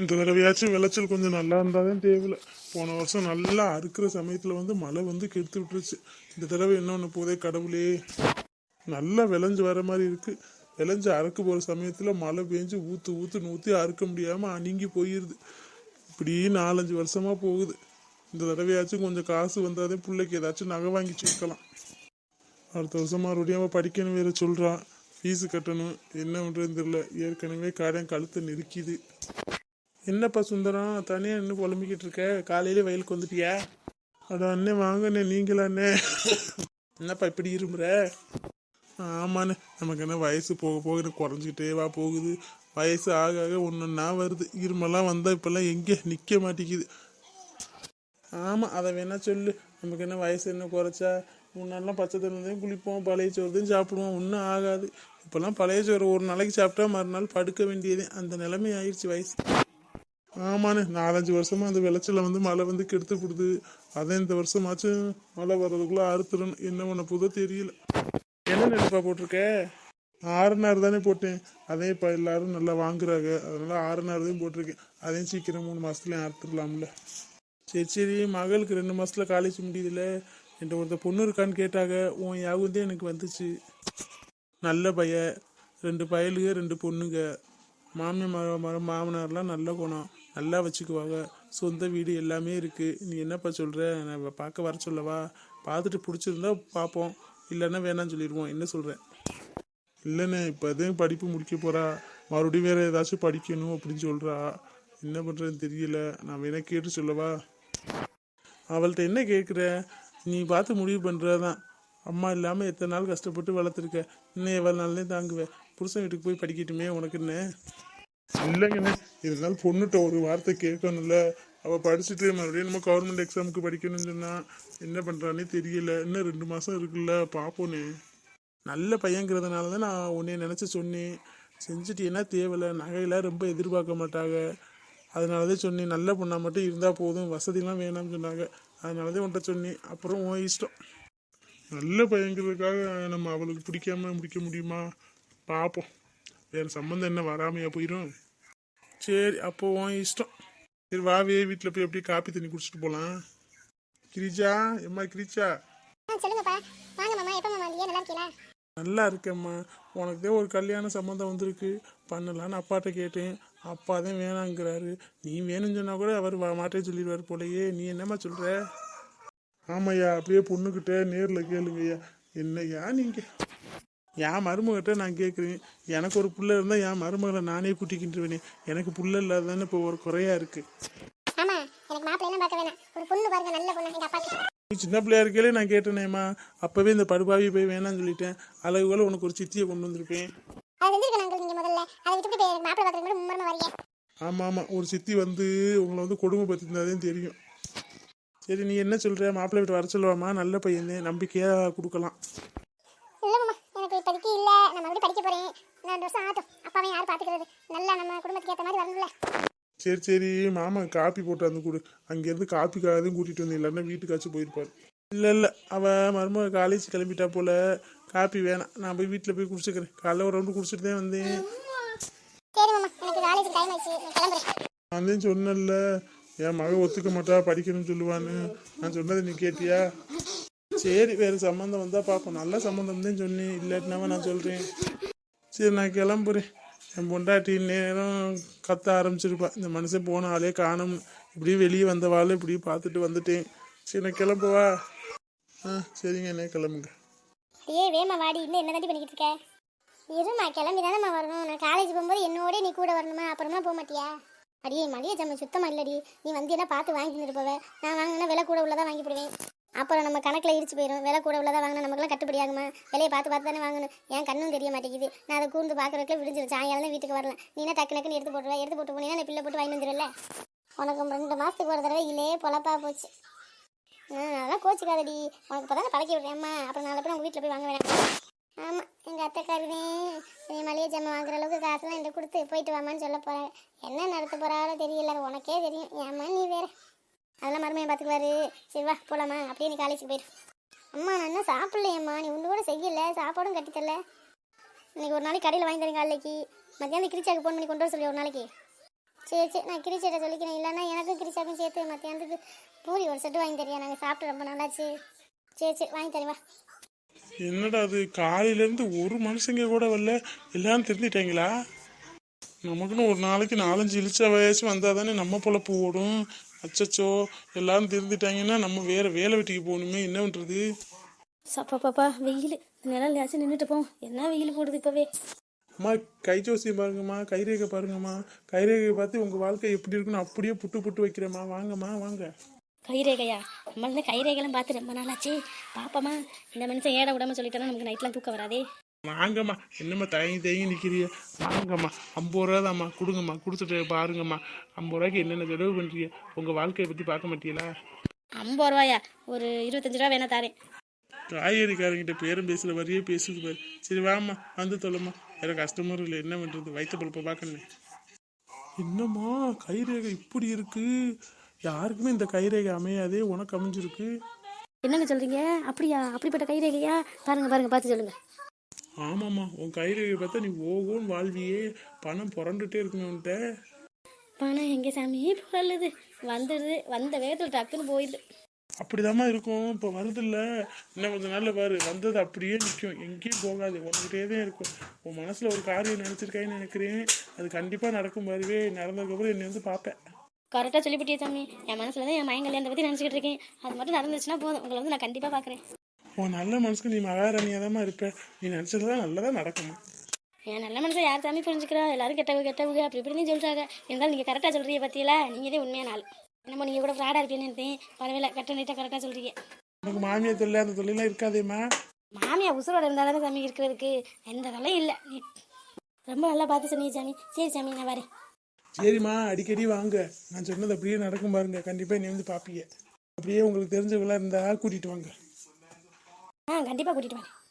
இந்த தடவையாச்சும் விளைச்சல் கொஞ்சம் நல்லா இருந்தாதான் தேவையில்ல. போன வருஷம் நல்லா அறுக்கிற சமயத்தில் வந்து மழை வந்து கெடுத்து விட்டுருச்சு. இந்த தடவை என்ன ஒன்று போதே கடவுளே. நல்லா விளைஞ்சு வர மாதிரி இருக்குது விளைஞ்சு அறுக்க போகிற சமயத்தில் மழை பெஞ்சு ஊற்று ஊற்று ஊற்றி அறுக்க முடியாமல் அணுங்கி போயிடுது இப்படி நாலஞ்சு வருஷமாக போகுது. இந்த தடவையாச்சும் கொஞ்சம் காசு வந்தாதே பிள்ளைக்கு ஏதாச்சும் நகை வாங்கி சேர்க்கலாம். அடுத்த வருஷம் மறுபடியும் அவன் படிக்கணும் வேறு சொல்கிறான் ஃபீஸு கட்டணும். என்ன பண்ணுறதுன்னு தெரியல. ஏற்கனவே காரியம் கழுத்தை நெருக்கிது. என்னப்பா சுந்தரம் தனியாக நின்று புலம்பிக்கிட்டு இருக்க? காலையிலே வயலுக்கு வந்துட்டியா? அட அண்ணே வாங்கண்ணே நீங்களா அண்ணே? என்னப்பா இப்படி இருமுற? ஆமாண்ணே நமக்கு என்ன வயசு போக போக குறைஞ்சிக்கிட்டே வா போகுது. வயசு ஆக ஆக ஒன்றுன்னா வருது. இருமெல்லாம் வந்தால் இப்போல்லாம் எங்கே நிற்க மாட்டேங்குது. ஆமாம் அதை வேணா சொல்லு. நமக்கு என்ன வயசு என்ன குறைச்சா? முன்னாடிலாம் பச்சை தண்ணியும் குளிப்போம் பழைய சோறுதையும் சாப்பிடுவோம். ஒன்றும் ஆகாது. இப்போல்லாம் பழைய சோறு ஒரு நாளைக்கு சாப்பிட்டா மறுநாள் படுக்க வேண்டியது. அந்த நிலைமை ஆயிடுச்சு வயசு. ஆமாண்ணே நாலஞ்சு வருஷமா அந்த விளைச்சல வந்து மழை வந்து கெடுத்து போடுது அதான் இந்த வருஷமாச்சும் மழை வர்றதுக்குள்ள அறுத்துடணும். என்ன பண்ண போதோ தெரியல. என்ன நெல்லுப்பா போட்டிருக்க? ஆறுநாறு தானே போட்டேன். அதையும் இப்போ எல்லாரும் நல்லா வாங்குறாங்க. அதனால ஆறுநாறு தான் போட்டிருக்கேன். அதையும் சீக்கிரம் மூணு மாசத்துலயும் அறுத்துடலாம்ல. சரி சரி. மகளுக்கு ரெண்டு மாசத்துல காலேஜ் முடியுதுல. என்கிட்ட ஒருத்த பொண்ணு இருக்கான்னு கேட்டாங்க. உன் யாவும் தான் எனக்கு வந்துச்சு. நல்ல பைய ரெண்டு பயலுக ரெண்டு பொண்ணுங்க. மாமியார் மாமனார்லாம் நல்ல குணம். நல்லா வச்சுக்குவாங்க. சொந்த வீடு எல்லாமே இருக்குது நீ என்னப்பா சொல்கிற நான் பார்க்க வர சொல்லவா? பார்த்துட்டு பிடிச்சிருந்தா பார்ப்போம். இல்லைன்னா வேணாம்னு சொல்லிடுவோம் என்ன சொல்கிறேன் இல்லைண்ணே இப்போ எதுவும் படிப்பு முடிக்க போகிறா மறுபடியும் வேறு ஏதாச்சும் படிக்கணும் அப்படின்னு சொல்கிறா என்ன பண்ணுறதுன்னு தெரியல. நான் வேணா கேட்டு சொல்லவா? அவள்கிட்ட என்ன கேட்குற நீ பார்த்து முடிவு பண்ணுறதான் அம்மா இல்லாமல் எத்தனை நாள் கஷ்டப்பட்டு வளர்த்துருக்க? இன்னும் எவ்வளோ நாள்லேயும் தாங்குவேன் புருஷன் வீட்டுக்கு போய் படிக்கட்டுமே உனக்கு என்ன? இல்லைங்கண்ணே. இருந்தாலும் பொண்ணுகிட்ட ஒரு வார்த்தை கேட்கணும்ல. அவள் படிச்சுட்டு மறுபடியும் நம்ம கவர்மெண்ட் எக்ஸாமுக்கு படிக்கணும்னு சொன்னா என்ன பண்ணுறானே தெரியல. இன்னும் ரெண்டு மாதம் இருக்குல்ல பார்ப்போனே நல்ல பையங்கிறதுனால தான் நான் உன்னை நினச்சி சொன்னேன். செஞ்சுட்டீங்கன்னா தேவையில்ல நகையெல்லாம் ரொம்ப எதிர்பார்க்க மாட்டாங்க. அதனால தான் சொன்னேன் நல்ல பொண்ணாக மட்டும் இருந்தால் போதும் வசதிலாம் வேணாம்னு சொன்னாங்க. அதனால தான் உன்ட்ட சொன்னேன். அப்புறம் உன் இஷ்டம். நல்ல பையங்கிறதுக்காக நம்ம அவளுக்கு பிடிக்காம முடிக்க முடியுமா? பார்ப்போம் வேறு சம்மந்தம் என்ன வராமையா போயிடும்? சரி அப்போ உன் இஷ்டம். சரி வாவே வீட்டில் போய் அப்படியே காப்பி தண்ணி குடிச்சிட்டு போகலாம் கிரிஜா எம்மா கிரிஜா? நல்லா இருக்கேம்மா. உனக்கு தான் ஒரு கல்யாண சம்மந்தம் வந்திருக்கு. பண்ணலான்னு அப்பாட்ட கேட்டேன். அப்பா தான் வேணாங்கிறாரு. நீ வேணும்னு சொன்னா கூட அவர் மாட்டே சொல்லிடுவார் போலயே. நீ என்னம்மா சொல்ற? ஆமாய்யா அப்படியே பொண்ணுக்கிட்ட நேரில் கேளுங்கய்யா. என்னய்யா நீங்கள் என் மருமகிட்ட நான் கேட்குறேன் எனக்கு ஒரு புள்ள இருந்தால் என் மருமகளை நானே கூட்டிக்கிட்டுருவேனே எனக்கு புள்ள இல்லாதானே இப்போ ஒரு குறையா இருக்குது ஆமா எனக்கு மாப்பிள்ளை எல்லாம் பார்க்க வேணாம். ஒரு பொண்ணு பாருங்க நல்ல பொண்ணு. எங்க அப்பாக்கு. நீ சின்ன பிள்ளையா இருக்கையிலே நான் கேட்டேனேம்மா. அப்போவே இந்த படுபாவி போய் வேணாம்னு சொல்லிட்டேன். அளவுகளை உனக்கு ஒரு சித்தியை கொண்டு வந்திருப்பேன் அதை செஞ்சிருக்கேன் முதல்ல. அதை மாப்பிள்ளை பார்க்கறது வரீங்க ஆமாம் ஆமாம் ஒரு சித்தி வந்து உங்களை வந்து கொடுமைப்படுத்திருந்தாதான் தெரியும். சரி நீ என்ன சொல்கிற மாப்பிள்ளை வீட்டு வர சொல்லுவாமா நல்ல பையன். நம்பிக்கையாக கொடுக்கலாம். இல்ல மாமா எனக்கு இப்போதைக்கு இல்ல. நான் மறுபடியும் படிக்க இன்னும் ரெண்டு வருஷம் ஆகட்டும். அப்பாவை யார் பாத்துக்கிறது நல்லா நம்ம குடும்பத்துக்கு ஏற்ற மாதிரி வரணும்ல சரி சரி. மாமா காப்பி போட்டு வந்து கொடு. அங்கேருந்து காப்பிக்காகவும் கூட்டிகிட்டு வந்து இல்லைன்னா வீட்டுக்காச்சும் போயிருப்பார். இல்லை இல்லை. அவள் மருமக காலேஜ் கிளம்பிட்டா போல. காப்பி வேணாம். நான் போய் வீட்டில் போய் குடிச்சுக்கிறேன். காலைல ஒரு ரவுண்டு குடிச்சிட்டு தான் வந்தேன். சரி மாமா. எனக்கு காலேஜ் டைம் ஆயிடுச்சு நான் கிளம்புறேன். நான் தான் சொன்னேன்ல. என் மக ஒத்துக்க மாட்டா படிக்கணும்னு சொல்லுவான்னு. நான் சொன்னதை நீ கேட்டியா? சரி வேறு சம்மந்தம் வந்தால் பார்ப்போம். நல்ல சம்மந்தம் தான் சொன்னேன் இல்லாட்டினாவே நான் சொல்கிறேன் சரி நான் கிளம்புறேன். என் பொண்டாட்டி நேரம் கத்த ஆரம்பிச்சிருப்பா. இந்த மனுஷன் போன ஆளே காணும். இப்படியே வெளியே வந்தவாள் இப்படி பார்த்துட்டு வந்துட்டேன். சரி நான் கிளம்புவா ஆ சரிங்க என்ன கிளம்புங்க. ஏ வேமா வாடி இன்னும் என்ன தாண்டி பண்ணிக்கிட்டு இருக்க? இருமா கிளம்பி தானேம்மா வரணும். நான் காலேஜ் போகும்போது என்னோட நீ கூட வரணுமா? அப்புறமா போக மாட்டியா? அடியே மளிகை ஜாமான் சுத்தமாக இல்லடி. நீ வந்தீங்கன்னா பார்த்து வாங்கி தந்துட்டு நான் வாங்கினா விலை கூட உள்ளதான் வாங்கி போடுவேன் அப்புறம் நம்ம கணக்கில் இடிச்சு போயிடும் விலை கூட உள்ளதாக வாங்கினா நமக்குலாம் கட்டுப்படி ஆகுமா விலையை பார்த்து பார்த்து தானே வாங்கணும். என் கண்ணும் தெரிய மாட்டேங்குது. நான் அதை கூர்ந்து பார்க்குறதுக்குள்ள விடிஞ்சிடும் சாயங்காலம் தான் வீட்டுக்கு வரலாம். நீனா டக்கு டக்குன்னு எடுத்து போட்டுருவா. எடுத்து போட்டு போனீங்கன்னா நான் பிள்ளை போட்டு வாங்கி வந்துடும்ல உனக்கு ரெண்டு மாதத்துக்கு ஒரு தடவை இல்லையே பொழப்பா போச்சு. அதெல்லாம் கோச்சிக்காதடி. உனக்கு இப்போ தானே பழக்கி விடுறேம்மா அப்புறம் நாளை போய் உங்கள் வீட்டில் போய் வாங்க வேணாம். ஆமாம் எங்கள் அத்தைக்காரனே நீ மளிகை ஜாமான் வாங்குற அளவுக்கு காசுலாம் என்கிட்ட கொடுத்து போயிட்டு வாமான்னு சொல்ல போகிறேன் என்ன நடத்த போகிறாரோ தெரியல. உனக்கே தெரியும். ஏம்மா நீ வேறு. அதெல்லாம் மருமையை பார்த்துக்குவாரு. சரி வா போலாமா? அப்படியே நீ காலேஜுக்கு போயிடு அம்மா நான் இன்னும் சாப்பிட்லையம்மா. நீ ஒன்று கூட செய்யல. சாப்பாடும் கட்டித்தரல இன்னைக்கு ஒரு நாளைக்கு கடையில் வாங்கி தரேன் காலைக்கு. மத்தியானம் கிரிச்சாக்கு ஃபோன் பண்ணி கொண்டு வர சொல்லி ஒரு நாளைக்கு. சரி சரி. நான் கிரிச்சேட்டை சொல்லிக்கிறேன். இல்லைன்னா எனக்கும் கிரிச்சாக்கும் சேர்த்து மத்தியானத்துக்கு பூரி ஒரு செட்டு வாங்கி தரியா நாங்கள் சாப்பிட்டு ரொம்ப நல்லாச்சு சரி சரி. வாங்கி தரேன் வா. என்னடா அது? காலையிலேருந்து ஒரு மனுஷங்க கூட வரல. எல்லாரும் தெரிஞ்சிட்டாங்களா நமக்குன்னு ஒரு நாளைக்கு நாலஞ்சு இழிச்ச வயசு வந்தால் தானே நம்ம பொழப்பு ஓடும். அச்சச்சோ எல்லாரும் திருந்திட்டாங்கன்னா நம்ம வேற வேலை வெட்டிக்கு போகணுமே என்ன பண்ணுறது சப்பா பாப்பா வெயில். நிழல் நின்றுட்டு போம் என்ன வெயில் போடுது இப்போவே? அம்மா கை ஜோசியம் பாருங்கம்மா கைரேகை பாருங்கம்மா. கைரேகையை பார்த்து உங்கள் வாழ்க்கை எப்படி இருக்குன்னு அப்படியே புட்டு புட்டு வைக்கிறேம்மா. வாங்கம்மா வாங்க. கைரேகையா நம்மள கைரேகைலாம் பார்த்து ரொம்ப நாளாச்சு. பாப்பமா இந்த மனுஷன் ஏட விடாம சொல்லிட்டாலும் நமக்கு நைட்லாம் தூக்கம் வராதே. வாங்கம்மா என்னம்மா தயங்கி தயங்கி நிற்கிறிய வாங்கம்மா ஐம்பது ரூபா தாம்மா கொடுங்கம்மா கொடுத்துட்டு பாருங்கம்மா. ஐம்பது ரூபாய்க்கு என்னென்ன செலவு பண்ணுறீங்க உங்கள் வாழ்க்கையை பற்றி பார்க்க மாட்டீங்களா? ஐம்பது ரூபாயா? ஒரு இருபத்தஞ்சு ரூபா வேணா தாரேன். காய்கறிக்காரங்கிட்ட பேரும் பேசுகிற மாதிரியே பேசுது பாரு. சரி வாம்மா வந்து தொலைம்மா வேறு கஸ்டமரும் இல்லை என்ன பண்ணுறது வயிற்று பழுப்பை பார்க்கணுமே. என்னம்மா கைரேகை இப்படி இருக்கு? யாருக்குமே இந்த கைரேகை அமையாதே உனக்கு அமைஞ்சிருக்கு. என்னங்க சொல்றீங்க? அப்படியா? அப்படிப்பட்ட கைரேகையா? பாருங்க பாருங்க பார்த்து சொல்லுங்க. ஆமாம்மா உன் கைரேகை பார்த்தா நீ ஓகோன்னு வாழ்வியே பணம் புரண்டுட்டே இருக்குமே உன்கிட்ட. பணம் எங்க சாமி? புரளுது வந்துடுது. வந்த வேகத்தில் டக்குன்னு போயிடுது. அப்படிதாம்மா இருக்கும். இப்போ வருதில்ல. இன்னும் கொஞ்ச நாள்ல பாரு. வந்தது அப்படியே நிற்கும் எங்கேயும் போகாது. உன்கிட்டே தான் இருக்கும். உன் மனசுல ஒரு காரியம் நினைச்சிருக்கான்னு நினைக்கிறேன். அது கண்டிப்பா நடக்கும் பாருவே. நடந்ததுக்கப்புறம் என்னை வந்து பார்ப்பேன். கரெக்டாக சொல்லிவிட்டியே சாமி. என் மனசுல தான் என் மயன் கல்யாணத்தை பற்றி நினச்சிக்கிட்டு இருக்கேன். அது மட்டும் நடந்துச்சுன்னா போதும். உங்களை வந்து நான் கண்டிப்பாக பார்க்குறேன். உன் நல்ல மனசுக்கு நீ மகாராணியாக இருப்ப. நீ நினச்சதுதான் நல்லதா நடக்குமா என் நல்ல மனசை யார் சாமி புரிஞ்சுக்கிறா? எல்லாரும் கெட்டவங்க கெட்டவங்க. அப்படி இப்படின்னு சொல்கிறாங்க இருந்தாலும் நீங்கள் கரெக்டாக சொல்கிறீங்க பற்றியில நீங்கள் தான் உண்மையான ஆள். என்னமோ நீங்கள் கூட ஃப்ராடாக இருப்பீங்கன்னு நினைத்தேன். பரவாயில்ல கரெக்டாக நீட்டாக கரெக்டாக சொல்கிறீங்க உனக்கு மாமியார் தொல்லை அந்த தொல்லைலாம் இருக்காதேம்மா. மாமியா உசுரோட இருந்தால் தானே சாமி இருக்கிறதுக்கு. எந்த வேலையும் இல்லை. நீ ரொம்ப நல்லா பார்த்து சொன்னீங்க சாமி. சரி சாமி நான் வரேன். சரிம்மா அடிக்கடி வாங்க. நான் சொன்னது அப்படியே நடக்கும் பாருங்க. கண்டிப்பா நீ வந்து பார்ப்பீங்க அப்படியே உங்களுக்கு தெரிஞ்சவங்களா இருந்தா கூட்டிட்டு வாங்க. ஆ கண்டிப்பாக கூட்டிகிட்டு வரேன்